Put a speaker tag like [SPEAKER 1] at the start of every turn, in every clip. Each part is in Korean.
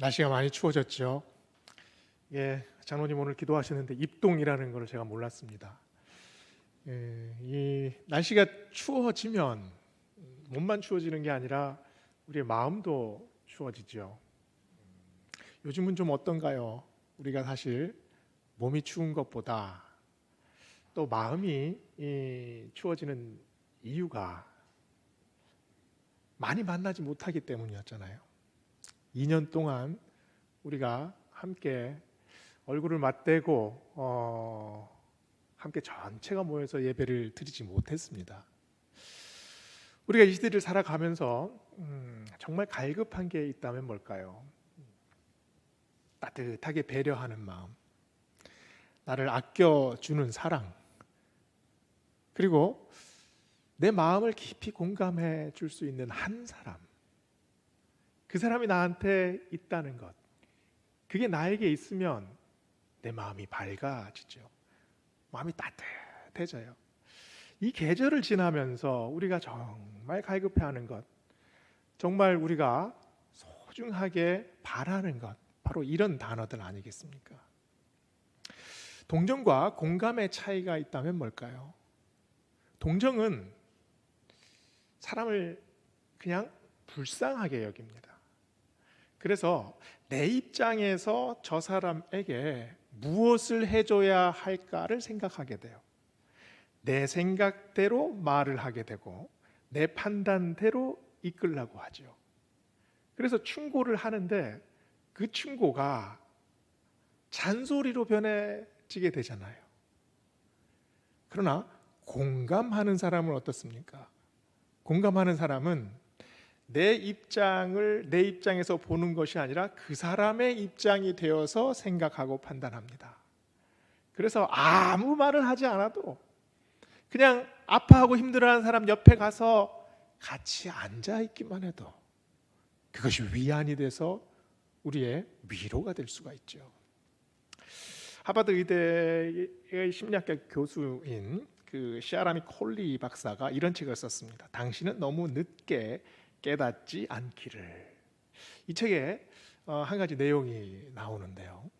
[SPEAKER 1] 날씨가 많이 추워졌죠. 예, 장로님 오늘 기도하시는데 입동이라는 걸 제가 몰랐습니다. 예, 이 날씨가 추워지면 몸만 추워지는 게 아니라 우리의 마음도 추워지죠. 요즘은 좀 어떤가요? 우리가 사실 몸이 추운 것보다 또 마음이 이 추워지는 이유가 많이 만나지 못하기 때문이었잖아요. 2년 동안 우리가 함께 얼굴을 맞대고 어, 함께 전체가 모여서 예배를 드리지 못했습니다. 우리가 이 시대를 살아가면서 음, 정말 갈급한 게 있다면 뭘까요? 따뜻하게 배려하는 마음, 나를 아껴주는 사랑, 그리고 내 마음을 깊이 공감해 줄 수 있는 한 사람. 그 사람이 나한테 있다는 것. 그게 나에게 있으면 내 마음이 밝아지죠. 마음이 따뜻해져요. 이 계절을 지나면서 우리가 정말 갈급해하는 것, 정말 우리가 소중하게 바라는 것, 바로 이런 단어들 아니겠습니까? 동정과 공감의 차이가 있다면 뭘까요? 동정은 사람을 그냥 불쌍하게 여깁니다. 그래서 내 입장에서 저 사람에게 무엇을 해줘야 할까를 생각하게 돼요. 내 생각대로 말을 하게 되고 내 판단대로 이끌라고 하죠. 그래서 충고를 하는데 그 충고가 잔소리로 변해지게 되잖아요. 그러나 공감하는 사람은 어떻습니까? 공감하는 사람은 내 입장을 내 입장에서 보는 것이 아니라 그 사람의 입장이 되어서 생각하고 판단합니다. 그래서 아무 말을 하지 않아도 그냥 아파하고 힘들어하는 사람 옆에 가서 같이 앉아 있기만 해도 그것이 위안이 돼서 우리의 위로가 될 수가 있죠. 하버드 의대의 심리학과 교수인 그 시아라미 콜리 박사가 이런 책을 썼습니다. 당신은 너무 늦게 깨닫지 않기를. 이 책에 어, 한 가지 내용이 나오는데요.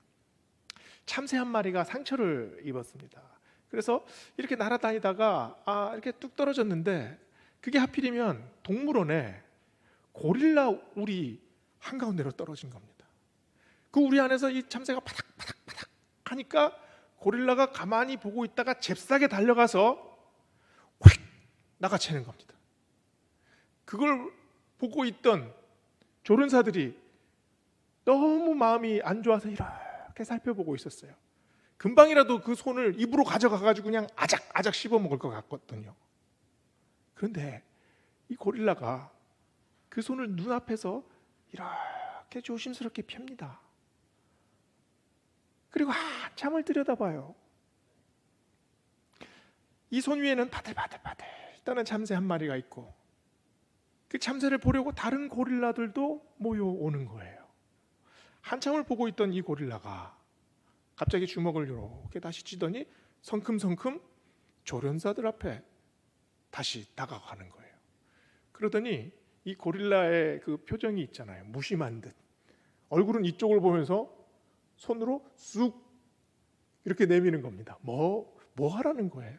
[SPEAKER 1] 참새 한 마리가 상처를 입었습니다. 그래서 이렇게 날아다니다가 아 이렇게 뚝 떨어졌는데 그게 하필이면 동물원에 고릴라 우리 한가운데로 떨어진 겁니다. 그 우리 안에서 이 참새가 바닥바닥바닥 하니까 고릴라가 가만히 보고 있다가 잽싸게 달려가서 확 나가채는 겁니다. 그걸 보고 있던 조련사들이 너무 마음이 안 좋아서 이렇게 살펴보고 있었어요. 금방이라도 그 손을 입으로 가져가 가지고 그냥 아작 아작 씹어 먹을 것 같거든요. 그런데 이 고릴라가 그 손을 눈앞에서 이렇게 조심스럽게 펴니다. 그리고 한참을 들여다봐요. 이 손 위에는 바들바들바들 떠는 참새 한 마리가 있고 그 참새를 보려고 다른 고릴라들도 모여오는 거예요. 한참을 보고 있던 이 고릴라가 갑자기 주먹을 이렇게 다시 쥐더니 성큼성큼 조련사들 앞에 다시 다가가는 거예요. 그러더니 이 고릴라의 그 표정이 있잖아요. 무심한 듯. 얼굴은 이쪽을 보면서 손으로 쑥 이렇게 내미는 겁니다. 뭐, 뭐 하라는 거예요?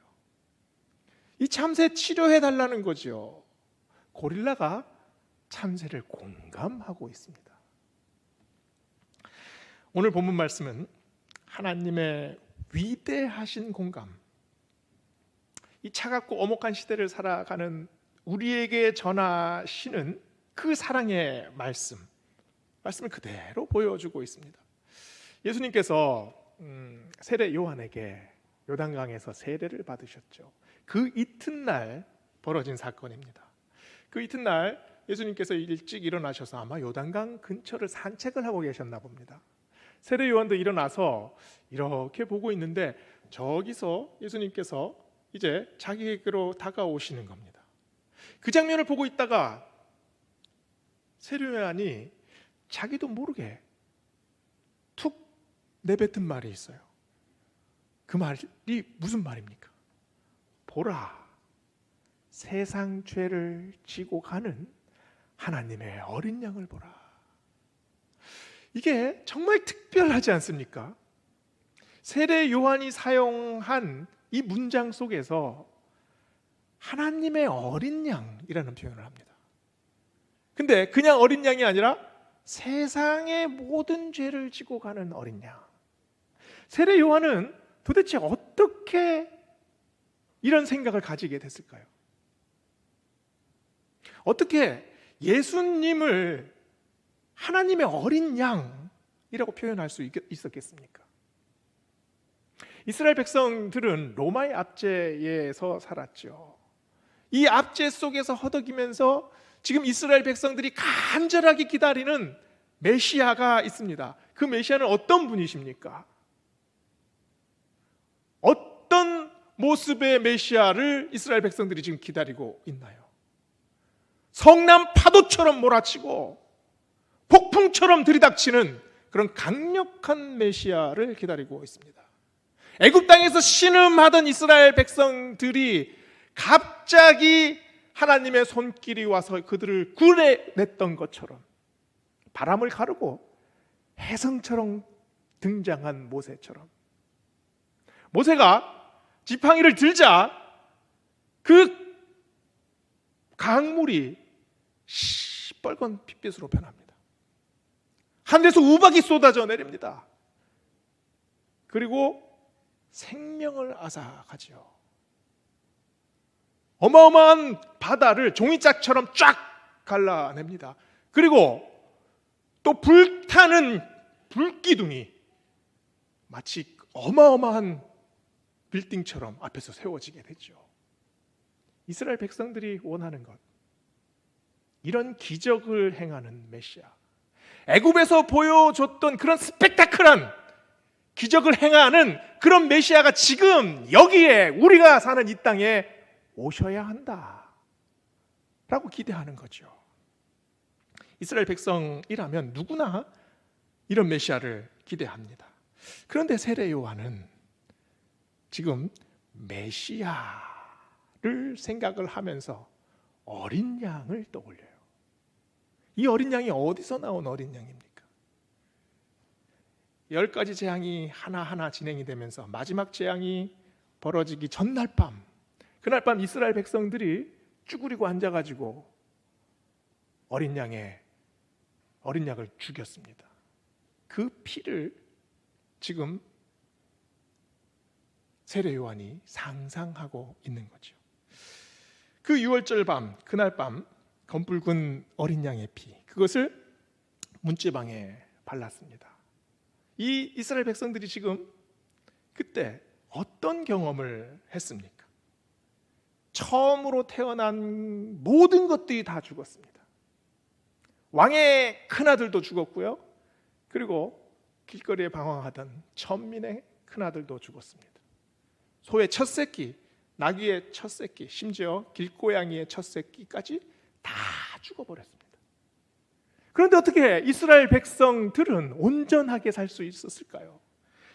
[SPEAKER 1] 이 참새 치료해 달라는 거죠. 고릴라가 참새를 공감하고 있습니다. 오늘 본문 말씀은 하나님의 위대하신 공감, 이 차갑고 엄혹한 시대를 살아가는 우리에게 전하시는 그 사랑의 말씀, 말씀을 그대로 보여주고 있습니다. 예수님께서 음, 세례 요한에게 요단강에서 세례를 받으셨죠. 그 이튿날 벌어진 사건입니다. 그 이튿날 예수님께서 일찍 일어나셔서 아마 요단강 근처를 산책을 하고 계셨나 봅니다. 세례 요한도 일어나서 이렇게 보고 있는데 저기서 예수님께서 이제 자기에게로 다가오시는 겁니다. 그 장면을 보고 있다가 세례 요한이 자기도 모르게 내뱉은 말이 있어요. 그 말이 무슨 말입니까? 보라, 세상 죄를 지고 가는 하나님의 어린 양을 보라. 이게 정말 특별하지 않습니까? 세례 요한이 사용한 이 문장 속에서 하나님의 어린 양이라는 표현을 합니다. 근데 그냥 어린 양이 아니라 세상의 모든 죄를 지고 가는 어린 양. 세례 요한은 도대체 어떻게 이런 생각을 가지게 됐을까요? 어떻게 예수님을 하나님의 어린 양이라고 표현할 수 있- 있었겠습니까? 이스라엘 백성들은 로마의 압제에서 살았죠. 이 압제 속에서 허덕이면서 지금 이스라엘 백성들이 간절하게 기다리는 메시아가 있습니다. 그 메시아는 어떤 분이십니까? 어떤 모습의 메시아를 이스라엘 백성들이 지금 기다리고 있나요? 성남 파도처럼 몰아치고 폭풍처럼 들이닥치는 그런 강력한 메시아를 기다리고 있습니다. 애굽 땅에서 신음하던 이스라엘 백성들이 갑자기 하나님의 손길이 와서 그들을 구해냈던 것처럼 바람을 가르고 해성처럼 등장한 모세처럼 모세가 지팡이를 들자 그 강물이 시뻘건 핏빛으로 변합니다. 하늘에서 우박이 쏟아져 내립니다. 그리고 생명을 앗아가지요. 어마어마한 바다를 종이짝처럼 쫙 갈라냅니다. 그리고 또 불타는 불기둥이 마치 어마어마한 빌딩처럼 앞에서 세워지게 되죠. 이스라엘 백성들이 원하는 것. 이런 기적을 행하는 메시아. 애굽에서 보여줬던 그런 스펙타클한 기적을 행하는 그런 메시아가 지금 여기에 우리가 사는 이 땅에 오셔야 한다. 라고 기대하는 거죠. 이스라엘 백성이라면 누구나 이런 메시아를 기대합니다. 그런데 세례 요한은 지금 메시아를 생각을 하면서 어린 양을 떠올려요. 이 어린 양이 어디서 나온 어린 양입니까? 열 가지 재앙이 하나하나 진행이 되면서 마지막 재앙이 벌어지기 전날 밤 그날 밤 이스라엘 백성들이 쭈그리고 앉아가지고 어린 양의 어린 양을 죽였습니다. 그 피를 지금 세례 요한이 상상하고 있는 거죠. 그 6월절 밤 그날 밤 검붉은 어린 양의 피 그것을 문지방에 발랐습니다. 이 이스라엘 백성들이 지금 그때 어떤 경험을 했습니까? 처음으로 태어난 모든 것들이 다 죽었습니다. 왕의 큰아들도 죽었고요. 그리고 길거리에 방황하던 천민의 큰아들도 죽었습니다. 소의 첫 새끼, 나귀의 첫 새끼, 심지어 길고양이의 첫 새끼까지 다 죽어버렸습니다. 그런데 어떻게 이스라엘 백성들은 온전하게 살 수 있었을까요?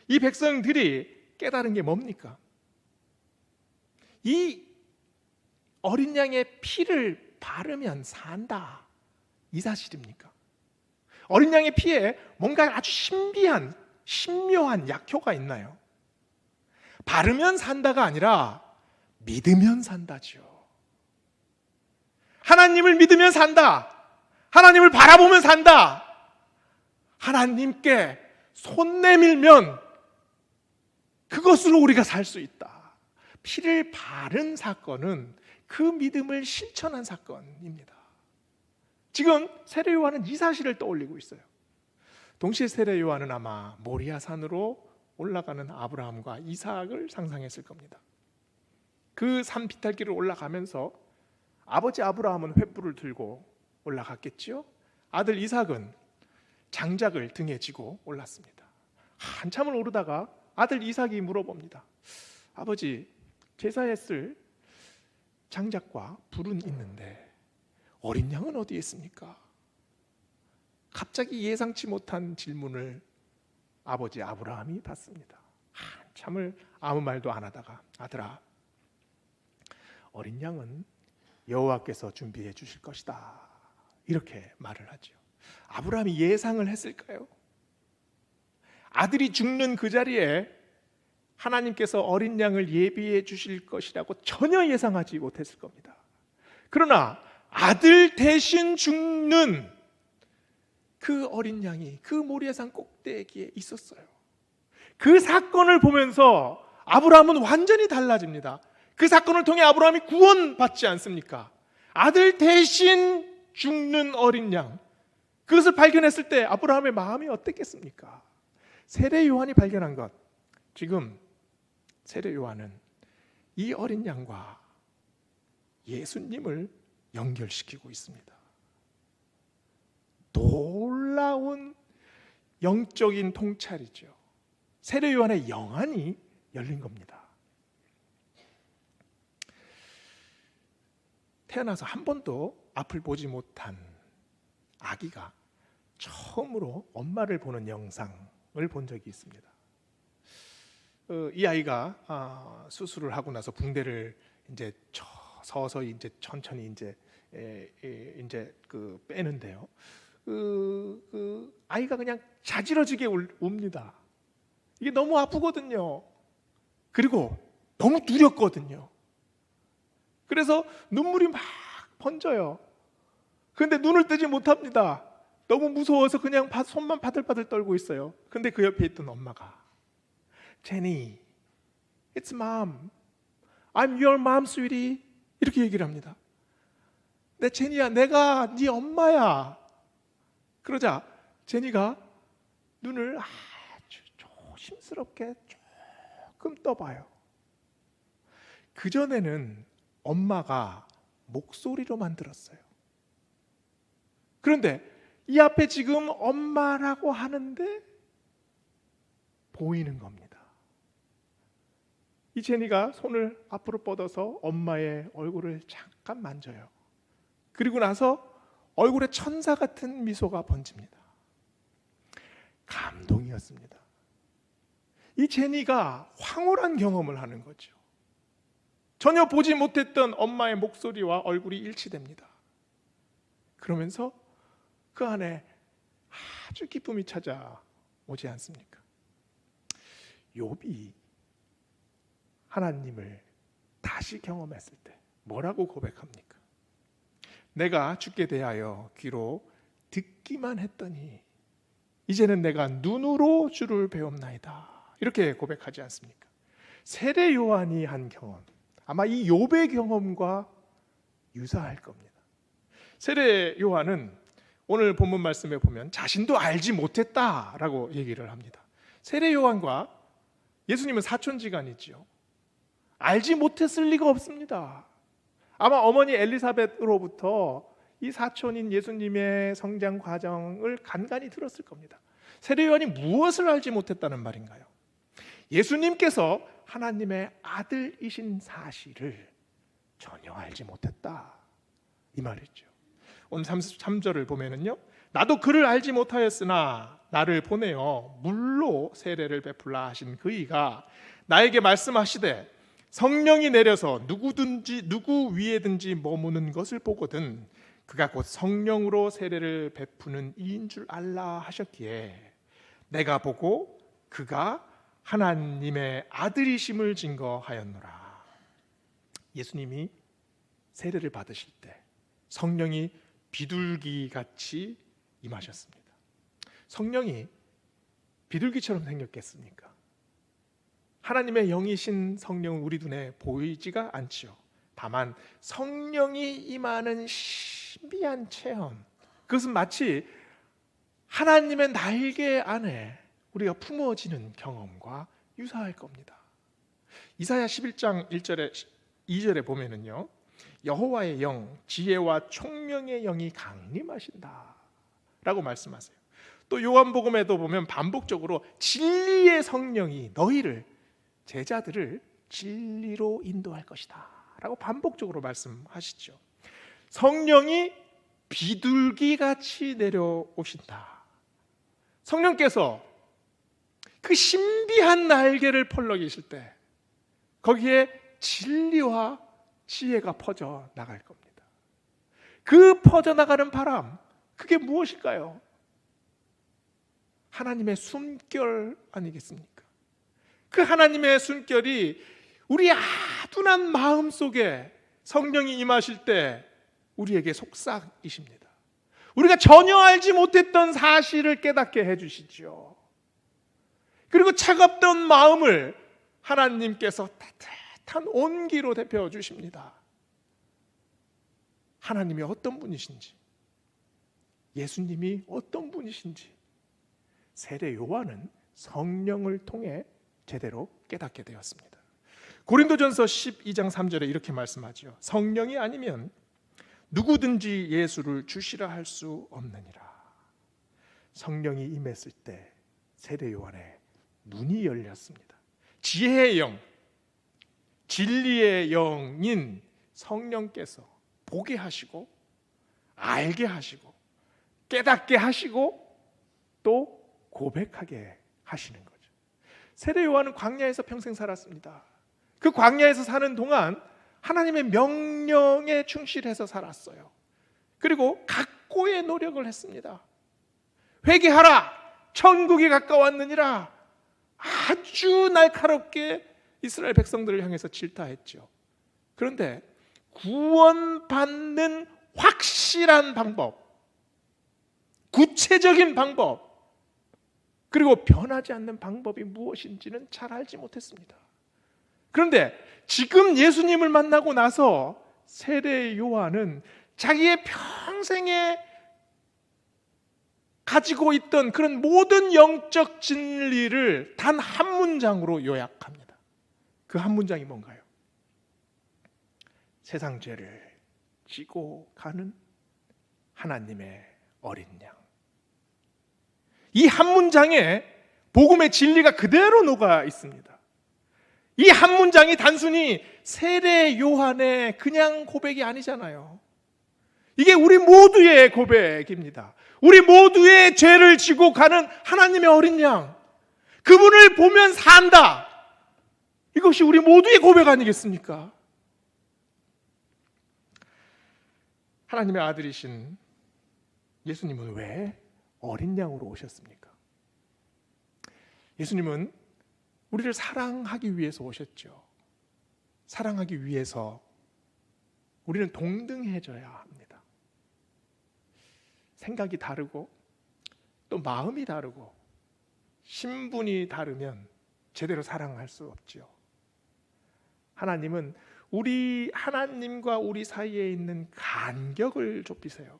[SPEAKER 1] 이 백성들이 깨달은 게 뭡니까? 이 어린 양의 피를 바르면 산다. 이 사실입니까? 어린 양의 피에 뭔가 아주 신비한, 신묘한 약효가 있나요? 바르면 산다가 아니라 믿으면 산다죠. 하나님을 믿으면 산다. 하나님을 바라보면 산다. 하나님께 손 내밀면 그것으로 우리가 살 수 있다. 피를 바른 사건은 그 믿음을 실천한 사건입니다. 지금 세례 요한은 이 사실을 떠올리고 있어요. 동시에 세례 요한은 아마 모리아 산으로 올라가는 아브라함과 이삭을 상상했을 겁니다. 그 산 비탈길을 올라가면서 아버지 아브라함은 횃불을 들고 올라갔겠지요. 아들 이삭은 장작을 등에 지고 올랐습니다. 한참을 오르다가 아들 이삭이 물어봅니다. 아버지, 제사에 쓸 장작과 불은 있는데 어린 양은 어디에 있습니까? 갑자기 예상치 못한 질문을 아버지 아브라함이 받습니다. 한참을 아무 말도 안 하다가 아들아, 어린 양은 여호와께서 준비해 주실 것이다. 이렇게 말을 하죠. 아브라함이 예상을 했을까요? 아들이 죽는 그 자리에 하나님께서 어린 양을 예비해 주실 것이라고 전혀 예상하지 못했을 겁니다. 그러나 아들 대신 죽는 그 어린 양이 그 모리아산 꼭대기에 있었어요. 그 사건을 보면서 아브라함은 완전히 달라집니다. 그 사건을 통해 아브라함이 구원받지 않습니까? 아들 대신 죽는 어린 양. 그것을 발견했을 때 아브라함의 마음이 어땠겠습니까? 세례 요한이 발견한 것. 지금 세례 요한은 이 어린 양과 예수님을 연결시키고 있습니다. 놀라운 영적인 통찰이죠. 세례 요한의 영안이 열린 겁니다. 태어나서 한 번도 앞을 보지 못한 아기가 처음으로 엄마를 보는 영상을 본 적이 있습니다. 어, 이 아이가 아, 수술을 하고 나서 붕대를 이제 서서히 이제 천천히 이제 이제 그 빼는데요. 그, 그 아이가 그냥 자지러지게 웁니다. 이게 너무 아프거든요. 그리고 너무 두렵거든요. 그래서 눈물이 막 번져요. 그런데 눈을 뜨지 못합니다. 너무 무서워서 그냥 손만 바들바들 떨고 있어요. 근데 그 옆에 있던 엄마가 제니, it's mom. I'm your mom, sweetie. 이렇게 얘기를 합니다. 내 제니야, 내가 네 엄마야. 그러자 제니가 눈을 아주 조심스럽게 조금 떠봐요. 그 전에는 엄마가 목소리로 만 들었어요. 그런데 이 앞에 지금 엄마라고 하는데 보이는 겁니다. 이 제니가 손을 앞으로 뻗어서 엄마의 얼굴을 잠깐 만져요. 그리고 나서 얼굴에 천사 같은 미소가 번집니다. 감동이었습니다. 이 제니가 황홀한 경험을 하는 거죠. 전혀 보지 못했던 엄마의 목소리와 얼굴이 일치됩니다. 그러면서 그 안에 아주 기쁨이 찾아오지 않습니까? 욥이 하나님을 다시 경험했을 때 뭐라고 고백합니까? 내가 죽게 대하여 귀로 듣기만 했더니 이제는 내가 눈으로 주를 배움나이다. 이렇게 고백하지 않습니까? 세례 요한이 한 경험 아마 이 욥의 경험과 유사할 겁니다. 세례 요한은 오늘 본문 말씀에 보면 자신도 알지 못했다라고 얘기를 합니다. 세례 요한과 예수님은 사촌지간이지요. 알지 못했을 리가 없습니다. 아마 어머니 엘리사벳으로부터 이 사촌인 예수님의 성장 과정을 간간히 들었을 겁니다. 세례 요한이 무엇을 알지 못했다는 말인가요? 예수님께서 하나님의 아들이신 사실을 전혀 알지 못했다. 이 말이죠. 오늘 33절을 보면은요. 나도 그를 알지 못하였으나 나를 보내어 물로 세례를 베풀라 하신 그이가 나에게 말씀하시되 성령이 내려서 누구든지 누구 위에든지 머무는 것을 보거든 그가 곧 성령으로 세례를 베푸는 이인 줄 알라 하셨기에 내가 보고 그가 하나님의 아들이심을 증거하였노라. 예수님이 세례를 받으실 때 성령이 비둘기 같이 임하셨습니다. 성령이 비둘기처럼 생겼겠습니까? 하나님의 영이신 성령은 우리 눈에 보이지가 않지요. 다만 성령이 임하는 신비한 체험 그것은 마치 하나님의 날개 안에 우리가 품어지는 경험과 유사할 겁니다. 이사야 11장 1절에 2절에 보면은요. 여호와의 영, 지혜와 총명의 영이 강림하신다. 라고 말씀하세요. 또 요한복음에도 보면 반복적으로 진리의 성령이 너희를 제자들을 진리로 인도할 것이다. 라고 반복적으로 말씀하시죠. 성령이 비둘기 같이 내려오신다. 성령께서 그 신비한 날개를 펄럭이실 때 거기에 진리와 지혜가 퍼져 나갈 겁니다. 그 퍼져 나가는 바람, 그게 무엇일까요? 하나님의 숨결 아니겠습니까? 그 하나님의 숨결이 우리 아둔한 마음 속에 성령이 임하실 때 우리에게 속삭이십니다. 우리가 전혀 알지 못했던 사실을 깨닫게 해주시죠. 그리고 차갑던 마음을 하나님께서 따뜻한 온기로 대표 주십니다. 하나님이 어떤 분이신지, 예수님이 어떤 분이신지, 세례 요한은 성령을 통해 제대로 깨닫게 되었습니다. 고린도전서 12장 3절에 이렇게 말씀하죠. 성령이 아니면 누구든지 예수를 주시라 할 수 없느니라. 성령이 임했을 때 세례 요한의 눈이 열렸습니다. 지혜의 영, 진리의 영인 성령께서 보게 하시고 알게 하시고 깨닫게 하시고 또 고백하게 하시는 거죠. 세례 요한은 광야에서 평생 살았습니다. 그 광야에서 사는 동안 하나님의 명령에 충실해서 살았어요. 그리고 각고의 노력을 했습니다. 회개하라! 천국이 가까웠느니라! 아주 날카롭게 이스라엘 백성들을 향해서 질타했죠. 그런데 구원받는 확실한 방법, 구체적인 방법, 그리고 변하지 않는 방법이 무엇인지는 잘 알지 못했습니다. 그런데 지금 예수님을 만나고 나서 세례 요한은 자기의 평생에 가지고 있던 그런 모든 영적 진리를 단 한 문장으로 요약합니다. 그 한 문장이 뭔가요? 세상 죄를 지고 가는 하나님의 어린 양. 이 한 문장에 복음의 진리가 그대로 녹아 있습니다. 이 한 문장이 단순히 세례 요한의 그냥 고백이 아니잖아요. 이게 우리 모두의 고백입니다. 우리 모두의 죄를 지고 가는 하나님의 어린 양. 그분을 보면 산다. 이것이 우리 모두의 고백 아니겠습니까? 하나님의 아들이신 예수님은 왜 어린 양으로 오셨습니까? 예수님은 우리를 사랑하기 위해서 오셨죠. 사랑하기 위해서 우리는 동등해져야 합니다. 생각이 다르고 또 마음이 다르고 신분이 다르면 제대로 사랑할 수 없지요. 하나님은 우리 하나님과 우리 사이에 있는 간격을 좁히세요.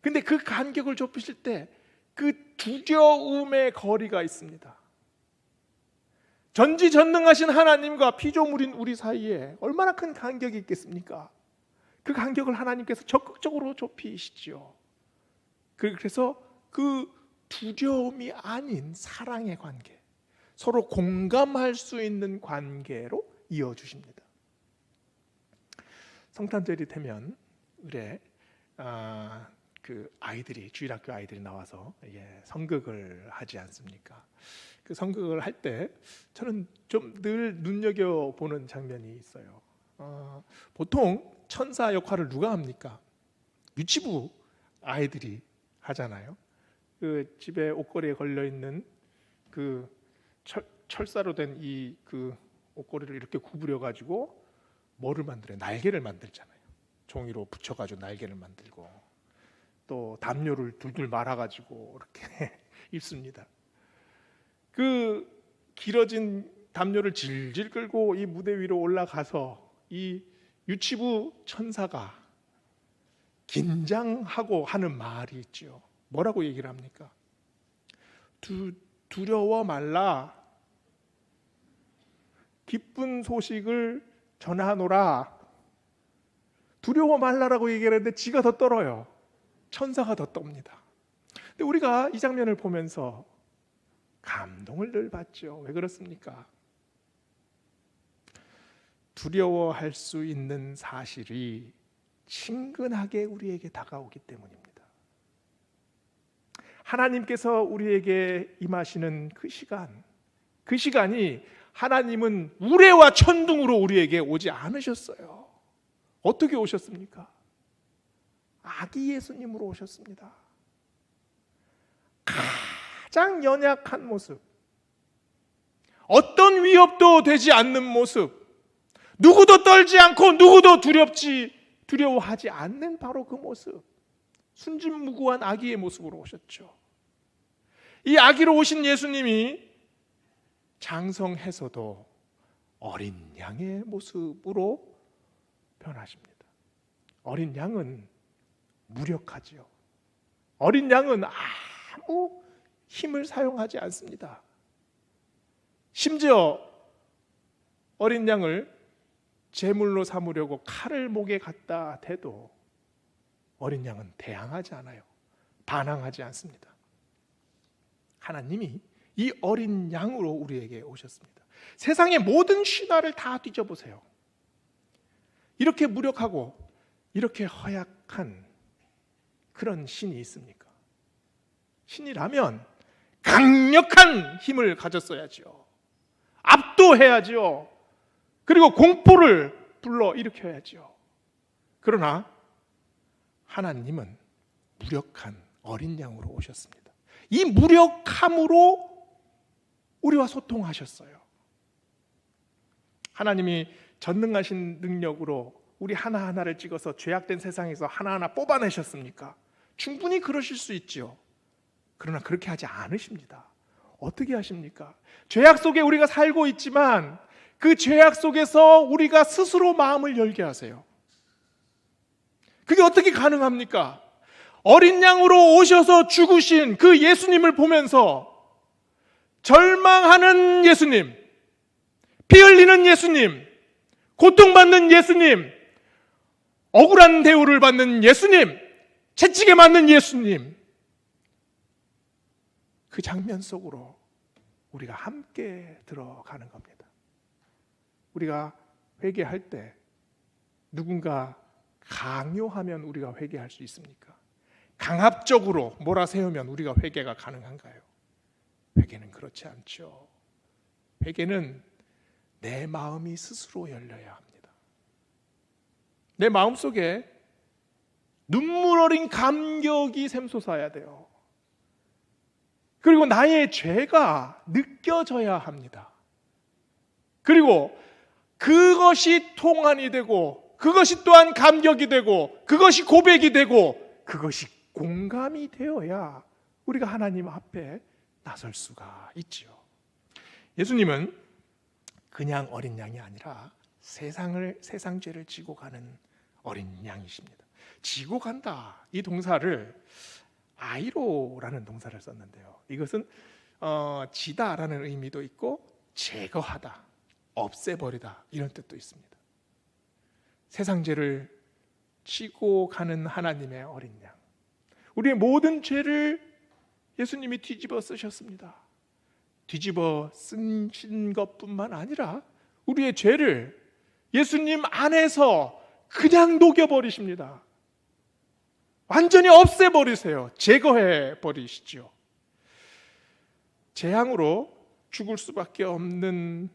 [SPEAKER 1] 근데 그 간격을 좁히실 때 그 두려움의 거리가 있습니다. 전지전능하신 하나님과 피조물인 우리 사이에 얼마나 큰 간격이 있겠습니까? 그 간격을 하나님께서 적극적으로 좁히시지요. 그래서 그 두려움이 아닌 사랑의 관계, 서로 공감할 수 있는 관계로 이어 주십니다. 성탄절이 되면 의뢰 아, 그 아이들이 주일학교 아이들이 나와서 예, 성극을 하지 않습니까? 그 성극을 할 때 저는 좀 늘 눈여겨 보는 장면이 있어요. 어, 보통 천사 역할을 누가 합니까? 유치부 아이들이 하잖아요. 그 집에 옷걸이에 걸려 있는 그 철, 철사로 된 이 그 옷걸이를 이렇게 구부려 가지고 뭐를 만들어요? 날개를 만들잖아요. 종이로 붙여 가지고 날개를 만들고 또 담요를 둘둘 말아 가지고 이렇게 입습니다. 그 길어진 담요를 질질 끌고 이 무대 위로 올라가서 이 유치부 천사가 긴장하고 하는 말이 있죠. 뭐라고 얘기를 합니까? 두, 두려워 말라. 기쁜 소식을 전하노라. 두려워 말라라고 얘기하는데 지가 더 떨어요. 천사가 더 떱니다. 근데 우리가 이 장면을 보면서 감동을 늘 받죠. 왜 그렇습니까? 두려워할 수 있는 사실이 친근하게 우리에게 다가오기 때문입니다. 하나님께서 우리에게 임하시는 그 시간, 그 시간이 하나님은 우레와 천둥으로 우리에게 오지 않으셨어요. 어떻게 오셨습니까? 아기 예수님으로 오셨습니다. 가장 연약한 모습, 어떤 위협도 되지 않는 모습, 누구도 떨지 않고 누구도 두렵지 두려워하지 않는 바로 그 모습, 순진무구한 아기의 모습으로 오셨죠. 이 아기로 오신 예수님이 장성해서도 어린 양의 모습으로 변하십니다. 어린 양은 무력하지요. 어린 양은 아무 힘을 사용하지 않습니다. 심지어 어린 양을 제물로 삼으려고 칼을 목에 갖다 대도 어린 양은 대항하지 않아요. 반항하지 않습니다. 하나님이 이 어린 양으로 우리에게 오셨습니다. 세상의 모든 신화를 다 뒤져보세요. 이렇게 무력하고 이렇게 허약한 그런 신이 있습니까? 신이라면 강력한 힘을 가졌어야죠. 압도해야죠. 그리고 공포를 불러 일으켜야죠. 그러나 하나님은 무력한 어린 양으로 오셨습니다. 이 무력함으로 우리와 소통하셨어요. 하나님이 전능하신 능력으로 우리 하나하나를 찍어서 죄악된 세상에서 하나하나 뽑아내셨습니까? 충분히 그러실 수 있지요. 그러나 그렇게 하지 않으십니다. 어떻게 하십니까? 죄악 속에 우리가 살고 있지만 그 죄악 속에서 우리가 스스로 마음을 열게 하세요. 그게 어떻게 가능합니까? 어린 양으로 오셔서 죽으신 그 예수님을 보면서 절망하는 예수님, 피 흘리는 예수님, 고통받는 예수님, 억울한 대우를 받는 예수님, 채찍에 맞는 예수님, 그 장면 속으로 우리가 함께 들어가는 겁니다. 우리가 회개할 때 누군가 강요하면 우리가 회개할 수 있습니까? 강압적으로 몰아세우면 우리가 회개가 가능한가요? 회개는 그렇지 않죠. 회개는 내 마음이 스스로 열려야 합니다. 내 마음 속에 눈물 어린 감격이 샘솟아야 돼요. 그리고 나의 죄가 느껴져야 합니다. 그리고 그것이 통한이 되고 그것이 또한 감격이 되고 그것이 고백이 되고 그것이 공감이 되어야 우리가 하나님 앞에 나설 수가 있지요. 예수님은 그냥 어린 양이 아니라 세상을 세상 죄를 지고 가는 어린 양이십니다. 지고 간다 이 동사를 아이로라는 동사를 썼는데요. 이것은 어, 지다라는 의미도 있고 제거하다, 없애버리다 이런 뜻도 있습니다. 세상 죄를 지고 가는 하나님의 어린 양. 우리의 모든 죄를 예수님이 뒤집어 쓰셨습니다. 뒤집어 쓰신 것뿐만 아니라 우리의 죄를 예수님 안에서 그냥 녹여버리십니다. 완전히 없애버리세요. 제거해 버리시죠. 재앙으로 죽을 수밖에 없는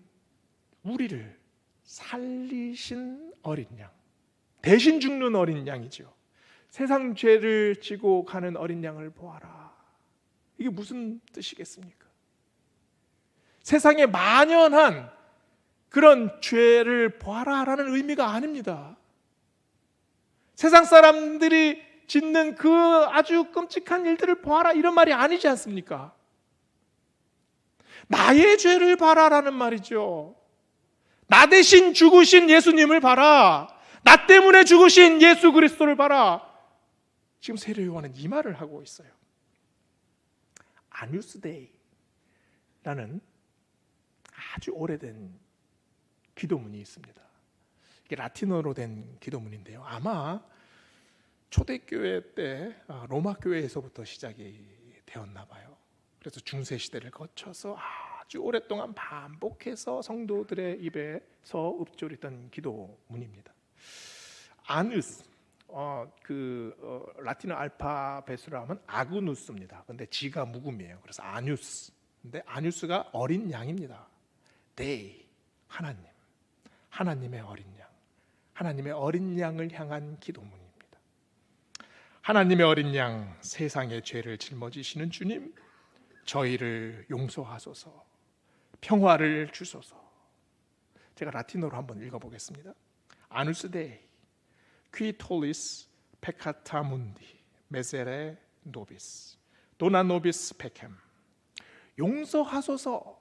[SPEAKER 1] 우리를 살리신 어린 양. 대신 죽는 어린 양이죠. 세상 죄를 지고 가는 어린 양을 보아라. 이게 무슨 뜻이겠습니까? 세상에 만연한 그런 죄를 보아라라는 의미가 아닙니다. 세상 사람들이 짓는 그 아주 끔찍한 일들을 보아라 이런 말이 아니지 않습니까? 나의 죄를 봐라라는 말이죠. 나 대신 죽으신 예수님을 봐라. 나 때문에 죽으신 예수 그리스도를 봐라. 지금 세례 요한은 이 말을 하고 있어요. 아뉴스데이라는 아주 오래된 기도문이 있습니다. 이게 라틴어로 된 기도문인데요. 아마 초대교회 때 아, 로마 교회에서부터 시작이 되었나 봐요. 그래서 중세 시대를 거쳐서 아주 오랫동안 반복해서 성도들의 입에서 읊조리던 기도문입니다. 아누스 어, 그 어, 라틴어 알파벳으로 하면 아그누스입니다. 근데 지가 묵음이에요. 그래서 아뉴스. 근데 아뉴스가 어린 양입니다. 데이 하나님. 하나님의 어린 양. 하나님의 어린 양을 향한 기도문입니다. 하나님의 어린 양 세상의 죄를 짊어지시는 주님 저희를 용서하소서 평화를 주소서. 제가 라틴어로 한번 읽어보겠습니다. 아누스 데이 퀴 톨리스 페카타 문디 메세레 노비스 도나 노비스 페켐 용서하소서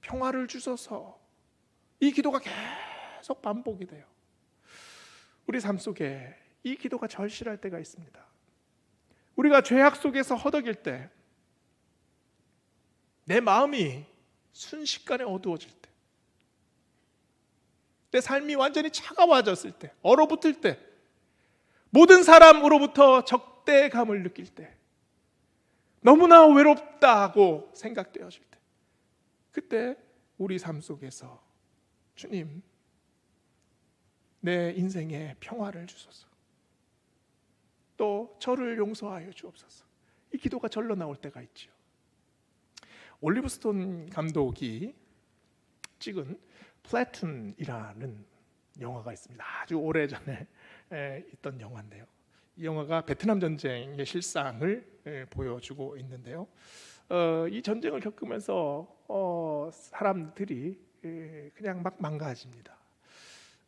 [SPEAKER 1] 평화를 주소서. 이 기도가 계속 반복이 돼요. 우리 삶 속에 이 기도가 절실할 때가 있습니다. 우리가 죄악 속에서 허덕일 때 내 마음이 순식간에 어두워질 때, 내 삶이 완전히 차가워졌을 때, 얼어붙을 때, 모든 사람으로부터 적대감을 느낄 때, 너무나 외롭다고 생각되어질 때, 그때 우리 삶 속에서 주님, 내 인생에 평화를 주소서. 또 저를 용서하여 주옵소서. 이 기도가 절로 나올 때가 있지요. 올리브스톤 감독이 찍은 플래툰이라는 영화가 있습니다. 아주 오래 전에 있던 영화인데요. 이 영화가 베트남 전쟁의 실상을 에, 보여주고 있는데요. 어, 이 전쟁을 겪으면서 어, 사람들이 에, 그냥 막 망가집니다.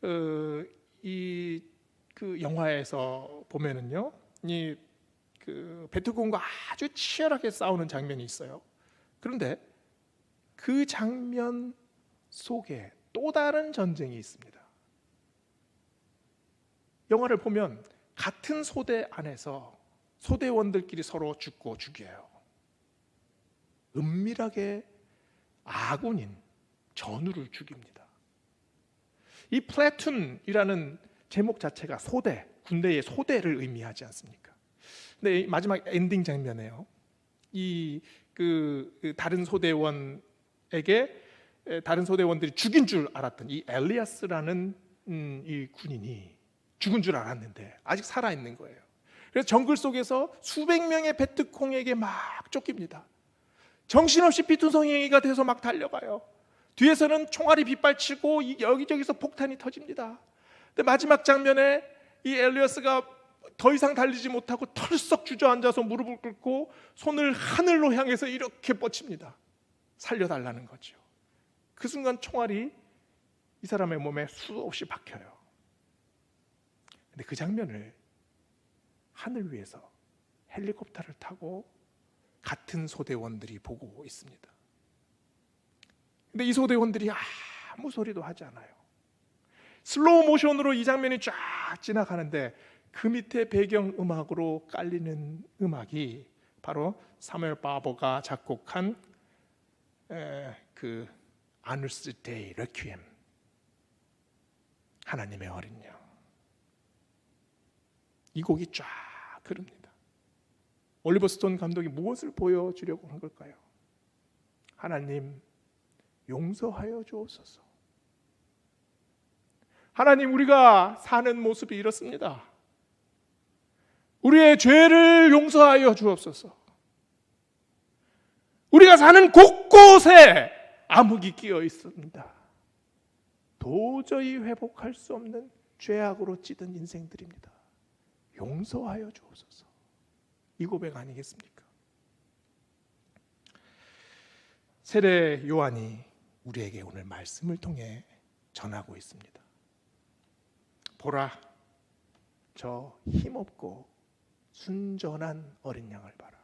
[SPEAKER 1] 어, 이그 영화에서 보면은요, 이 그 베트콩과 아주 치열하게 싸우는 장면이 있어요. 그런데 그 장면 속에 또 다른 전쟁이 있습니다. 영화를 보면 같은 소대 안에서 소대원들끼리 서로 죽고 죽여요. 은밀하게 아군인 전우를 죽입니다. 이 플래툰이라는 제목 자체가 소대, 군대의 소대를 의미하지 않습니까? 근데 마지막 엔딩 장면에요. 이 그 다른 소대원에게 다른 소대원들이 죽인 줄 알았던 이 엘리아스라는 음, 이 군인이 죽은 줄 알았는데 아직 살아 있는 거예요. 그래서 정글 속에서 수백 명의 베트콩에게 막 쫓깁니다. 정신없이 피투성이가 돼서 막 달려가요. 뒤에서는 총알이 빗발치고 여기저기서 폭탄이 터집니다. 근데 마지막 장면에 이 엘리아스가 더 이상 달리지 못하고 털썩 주저앉아서 무릎을 꿇고 손을 하늘로 향해서 이렇게 뻗칩니다. 살려달라는 거죠. 그 순간 총알이 이 사람의 몸에 수없이 박혀요. 근데 그 장면을 하늘 위에서 헬리콥터를 타고 같은 소대원들이 보고 있습니다. 근데 이 소대원들이 아무 소리도 하지 않아요. 슬로우 모션으로 이 장면이 쫙 지나가는데 그 밑에 배경 음악으로 깔리는 음악이 바로 사무엘 바버가 작곡한 에, 그 아누스 데이 레퀴엠 하나님의 어린 양. 이 곡이 쫙 흐릅니다. 올리버 스톤 감독이 무엇을 보여주려고 한 걸까요? 하나님 용서하여 주옵소서. 하나님 우리가 사는 모습이 이렇습니다. 우리의 죄를 용서하여 주옵소서. 우리가 사는 곳곳에 암흑이 끼어 있습니다. 도저히 회복할 수 없는 죄악으로 찌든 인생들입니다. 용서하여 주옵소서. 이 고백 아니겠습니까? 세례 요한이 우리에게 오늘 말씀을 통해 전하고 있습니다. 보라, 저 힘없고 순전한 어린 양을 봐라.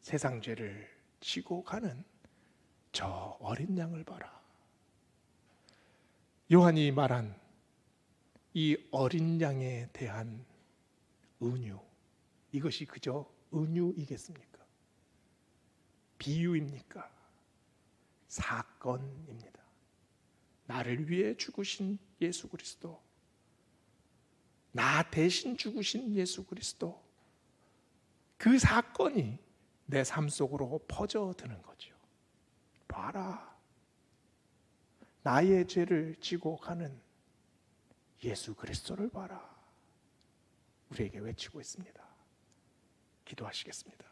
[SPEAKER 1] 세상 죄를 지고 가는 저 어린 양을 봐라. 요한이 말한 이 어린 양에 대한 은유, 이것이 그저 은유이겠습니까? 비유입니까? 사건입니다. 나를 위해 죽으신 예수 그리스도, 나 대신 죽으신 예수 그리스도 그 사건이 내 삶 속으로 퍼져드는 거죠. 봐라. 나의 죄를 지고 가는 예수 그리스도를 봐라. 우리에게 외치고 있습니다. 기도하시겠습니다.